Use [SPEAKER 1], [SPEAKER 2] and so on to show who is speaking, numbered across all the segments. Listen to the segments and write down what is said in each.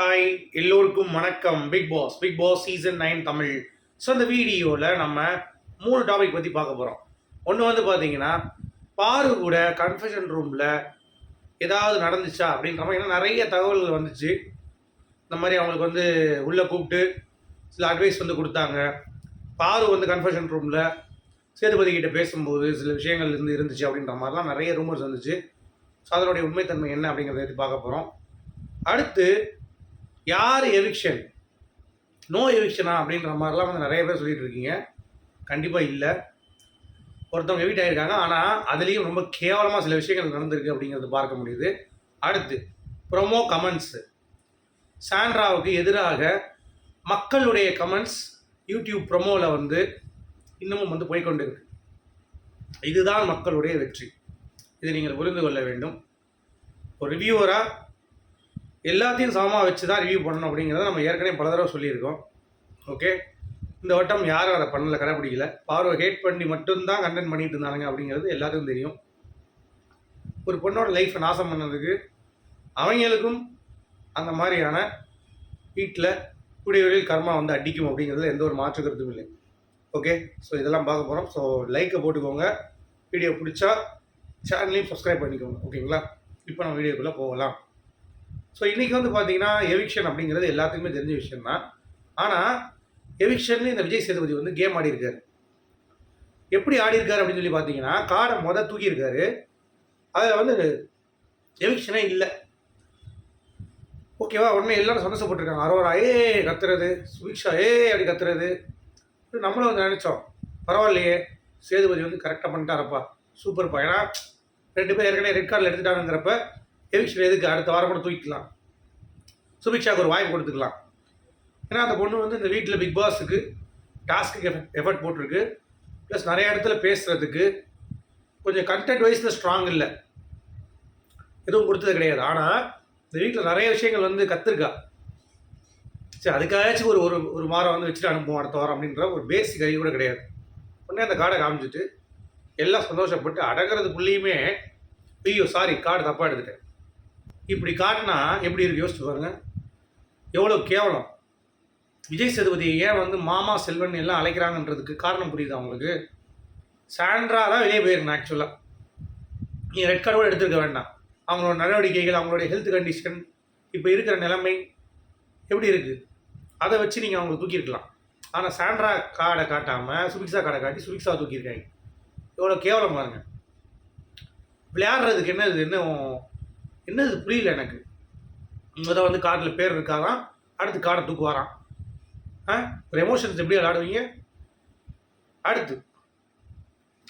[SPEAKER 1] Hi எல்லோருக்கும் வணக்கம். Bigg Boss Bigg Boss season nine Tamil. So இந்த வீடியோவில் நம்ம மூணு டாபிக் பற்றி பார்க்க போகிறோம் ஒன்று வந்து பார்த்தீங்கன்னா பாரு கூட கன்ஃபெஷன் ரூமில் ஏதாவது நடந்துச்சா அப்படின்ற மாதிரி. ஏன்னா நிறைய தகவல்கள் வந்துச்சு. இந்த மாதிரி அவங்களுக்கு வந்து உள்ளே கூப்பிட்டு சில அட்வைஸ் வந்து கொடுத்தாங்க. பாரு வந்து கன்ஃபெஷன் ரூமில் சேதுபதி கிட்ட பேசும்போது சில விஷயங்கள் இருந்து இருந்துச்சு அப்படின்ற மாதிரிலாம் நிறைய ரூமர்ஸ் வந்துச்சு. ஸோ அதனுடைய உண்மைத்தன்மை என்ன அப்படிங்கிறத பார்க்க போகிறோம் அடுத்து யார் எவிக்ஷன் நோ எவிக்ஷனா அப்படின்ற மாதிரிலாம் வந்து நிறைய பேர் சொல்லிட்டு இருக்கீங்க. கண்டிப்பாக இல்லை. ஒருத்தவங்க எவிட் ஆகிருக்காங்க ஆனால் அதுலேயும் ரொம்ப கேவலமாக சில விஷயங்கள் நடந்திருக்கு அப்படிங்கிறது பார்க்க முடியுது. அடுத்து ப்ரொமோ கமெண்ட்ஸு சாண்ட்ராவுக்கு எதிராக மக்களுடைய கமெண்ட்ஸ் யூடியூப் ப்ரொமோவில் வந்து இன்னமும் வந்து போய்க்கொண்டு இருக்கு இதுதான் மக்களுடைய வெற்றி. இதை நீங்கள் புரிந்து கொள்ள வேண்டும். ஒரு ரிவ்யூவராக எல்லாத்தையும் சமமாக வச்சு தான் ரிவ்யூ பண்ணணும் அப்படிங்கிறத நம்ம ஏற்கனவே பல தடவை சொல்லியிருக்கோம். ஓகே இந்த வட்டம் யாரும் அதை பண்ணலை கடைப்பிடிக்கல. பார்வை ஹேட் பண்ணி மட்டும்தான் கண்டென்ட் பண்ணிட்டு இருந்தாங்க அப்படிங்கிறது எல்லாத்துக்கும் தெரியும். ஒரு பொண்ணோட லைஃப்பை நாசம் பண்ணதுக்கு அவங்களுக்கும் அந்த மாதிரியான வீட்டில் கூடிய வரையில் கர்மா வந்து அடிக்கும் அப்படிங்கிறதுல எந்த ஒரு மாற்று கருத்தும் இல்லை. ஓகே ஸோ இதெல்லாம் பார்க்க போகிறோம் ஸோ லைக்கை போட்டுக்கோங்க. வீடியோ பிடிச்சா சேனலையும் சப்ஸ்கிரைப் பண்ணிக்கோங்க. ஓகேங்களா இப்போ நம்ம வீடியோக்குள்ளே போகலாம். ஸோ இன்றைக்கி வந்து பார்த்தீங்கன்னா எவிக்ஷன் அப்படிங்கிறது எல்லாத்துக்குமே தெரிஞ்ச விஷயம் தான் ஆனால் எவிக்ஷன்லேயும் இந்த விஜய் சேதுபதி வந்து கேம் ஆடி இருக்காரு எப்படி ஆடி இருக்காரு அப்படின்னு சொல்லி பார்த்தீங்கன்னா காடை மொதல் தூக்கியிருக்காரு. அதில் வந்து எவிக்ஷனே இல்லை. ஓகேவா உடனே எல்லாரும் சந்தோஷப்பட்டிருக்காங்க. அரோரா ஏ கத்துறது. சுபிக்ஷா ஏ அப்படி கத்துறது. நம்மளும் வந்து நினச்சோம். பரவாயில்லையே சேதுபதி வந்து கரெக்டாக பண்ணிட்டாரப்பா. சூப்பர்ப்பா ஏன்னா ரெண்டு பேர் ஏற்கனவே ரெட் கார்டில் எடுத்துட்டாங்கிறப்ப எவிக்ஷன் எதுக்கு? அடுத்த வாரம் கூட தூக்கிக்கலாம். சுபிக்ஷாவுக்கு ஒரு வாய்ப்பு கொடுத்துக்கலாம். ஏன்னா அந்த பொண்ணு வந்து இந்த வீட்டில் பிக் பாஸுக்கு டாஸ்க்கு எஃபர்ட் போட்டிருக்கு. ப்ளஸ் நிறைய இடத்துல பேசுகிறதுக்கு கொஞ்சம் கண்டென்ட் வைஸில் ஸ்ட்ராங் இல்லை. எதுவும் கொடுத்தது கிடையாது. ஆனால் இந்த வீட்டில் நிறைய விஷயங்கள் வந்து கற்றுருக்கா சரி அதுக்காகச்சும் ஒரு ஒரு ஒரு வாரம் வந்து வச்சுட்டு அனுப்புவோம் அடுத்த வாரம் அப்படின்ற ஒரு பேசிக் அறிவு கூட கிடையாது. உடனே அந்த கார்டை காமிச்சிட்டு எல்லாம் சந்தோஷப்பட்டு அடங்குறதுக்குள்ளேயுமே ஐயோ சாரி கார்டு தப்பாக எடுத்துட்டேன். இப்படி காட்டினா எப்படி இருக்கு? யோசிச்சு பாருங்க. எவ்வளோ கேவலம். விஜய் சேதுபதி ஏன் வந்து மாமா செல்வன் எல்லாம் அழைக்கிறாங்கன்றதுக்கு காரணம் புரியுது அவங்களுக்கு சாண்ட்ரா தான் வெளியே போயிருந்தேன் ஆக்சுவலாக நீ ரெட் கார்டு கூட எடுத்துருக்க வேண்டாம். அவங்களோட நடவடிக்கைகள் அவங்களுடைய ஹெல்த் கண்டிஷன் இப்போ இருக்கிற நிலைமை எப்படி இருக்குது அதை வச்சு நீங்கள் அவங்களை தூக்கியிருக்கலாம். ஆனால் சாண்ட்ரா கார்டை காட்டாமல் சுபிக்ஸா கார்டை காட்டி சுபிக்ஸா தூக்கியிருக்காங்க. எவ்வளோ கேவலம் பாருங்கள் விளையாடுறதுக்கு என்ன இது? என்ன என்னது புரியல எனக்கு. முத வந்து கார்டில் பேர் இருக்காராம் அடுத்து கார்டை தூக்குவாராம். ஆ? ஒரு எமோஷன்ஸ் எப்படி விளாடுவீங்க அடுத்து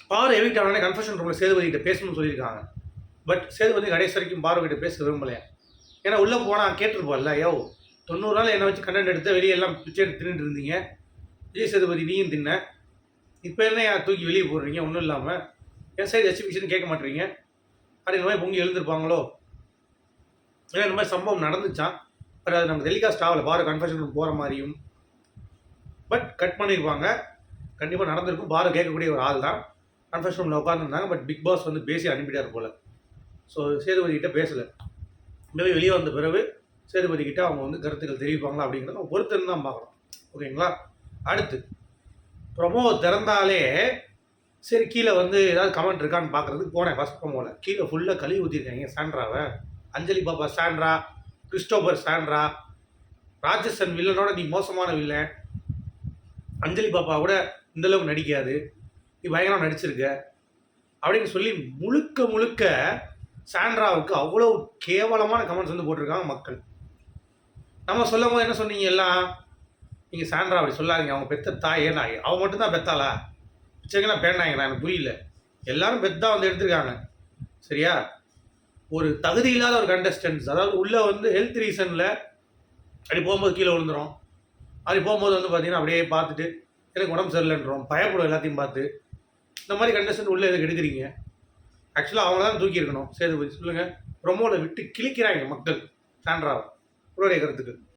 [SPEAKER 1] பார் எவிக்ட் ஆனே கன்ஃபெஷன் ரூமில் சேதுபதிக்கிட்ட பேசணும்னு சொல்லியிருக்காங்க. பட் சேதுபதி கடைசி வரைக்கும் பாரு பேச விரும்பலையா? ஏன்னா உள்ளே போனால் கேட்டிருப்போம்ல யோ தொண்ணூறு நாள் என்னை வச்சு கண்டென்ட் எடுத்து வெளியே எல்லாம் பிச்சை எடுத்து தின்னுட்டு இருந்தீங்க. விஜய் சேதுபதி நீயும் தின்ன. இப்போ என்ன யார் தூக்கி வெளியே போடுறீங்க? ஒன்றும் இல்லாமல் என் சைடு எக்ஸிபிஷன் கேட்க மாட்டீங்க. அப்படின்ற மாதிரி பொங்கி எழுந்திருப்பாங்களோ? ஏன்னா இந்த மாதிரி சம்பவம் நடந்துச்சான் பட் அது நம்ம டெலிகாஸ்ட் ஆகலை. பாரு கன்ஃபர்ஷன் ரூம் போகிற மாதிரியும். பட் கட் பண்ணியிருப்பாங்க கண்டிப்பாக நடந்திருக்கும். பாரு கேட்கக்கூடிய ஒரு ஆள் தான். கன்ஃபர்ஷன் ரூமில் உட்காந்துருந்தாங்க பட் பிக் பாஸ் வந்து பேசி அனுப்பிட்டார் போல். ஸோ சேதுபதிக்கிட்ட பேசலை. மேபி வெளியே வந்த பிறகு சேதுபதிக்கிட்ட அவங்க வந்து கருத்துக்கள் தெரிவிப்பாங்களா அப்படிங்கிறத நம்ம தான் பார்க்கணும். ஓகேங்களா? அடுத்து ப்ரொமோ திறந்தாலே சரி கீழே வந்து ஏதாவது கமெண்ட் இருக்கான்னு பார்க்குறதுக்கு போனேன். ஃபஸ்ட் ப்ரொமோவில் கீழே ஃபுல்லாக கழுவி ஊற்றிருக்காங்க சாண்ட்ராவை? அஞ்சலி பாப்பா சாண்ட்ரா கிறிஸ்டோபர் சாண்ட்ரா ராட்சசன் வில்லனோட நீ மோசமான வில்லன். அஞ்சலி பாப்பா கூட இந்தளவுக்கு நடிக்காது. நீ பயங்கரம் நடிச்சிருக்க. அப்படின்னு சொல்லி முழுக்க முழுக்க சாண்ட்ராவுக்கு அவ்வளோ கேவலமான கமெண்ட்ஸ் வந்து போட்டிருக்காங்க மக்கள். நம்ம சொல்லும் போது என்ன சொன்னீங்க எல்லாம்? நீங்கள் சாண்ட்ரா அப்படி சொல்லாதீங்க. அவங்க பெத்த தாய் ஏன்னா அவன் மட்டும்தான் பெத்தாளா? பிச்சைங்கெல்லாம் பேண்டாங்களா எனக்கு புரியல. எல்லாரும் பெத்தா வந்து எடுத்திருக்காங்க. சரியா? ஒரு தகுதி இல்லாத ஒரு கண்டஸ்டன்ஸ் அதாவது உள்ளே வந்து ஹெல்த் ரீசனில் அப்படி போகும்போது கீழே விழுந்துடும் அப்படி போகும்போது வந்து பார்த்தீங்கன்னா அப்படியே பார்த்துட்டு எனக்கு உடம்பு சரியில்லைன்றோம் பயப்படும் எல்லாத்தையும் பார்த்து. இந்த மாதிரி கண்டஸ்டன்ட் உள்ளே எதுக்கு எடுக்கிறீங்க? ஆக்சுவலாக அவங்க தான் தூக்கியிருக்கணும் சேதுபதி சொல்லுங்கள் ரொம்ப விட்டு கிழிக்கிறாங்க மக்கள். சாண்ட்ராவை உங்களுடைய கருத்துக்கு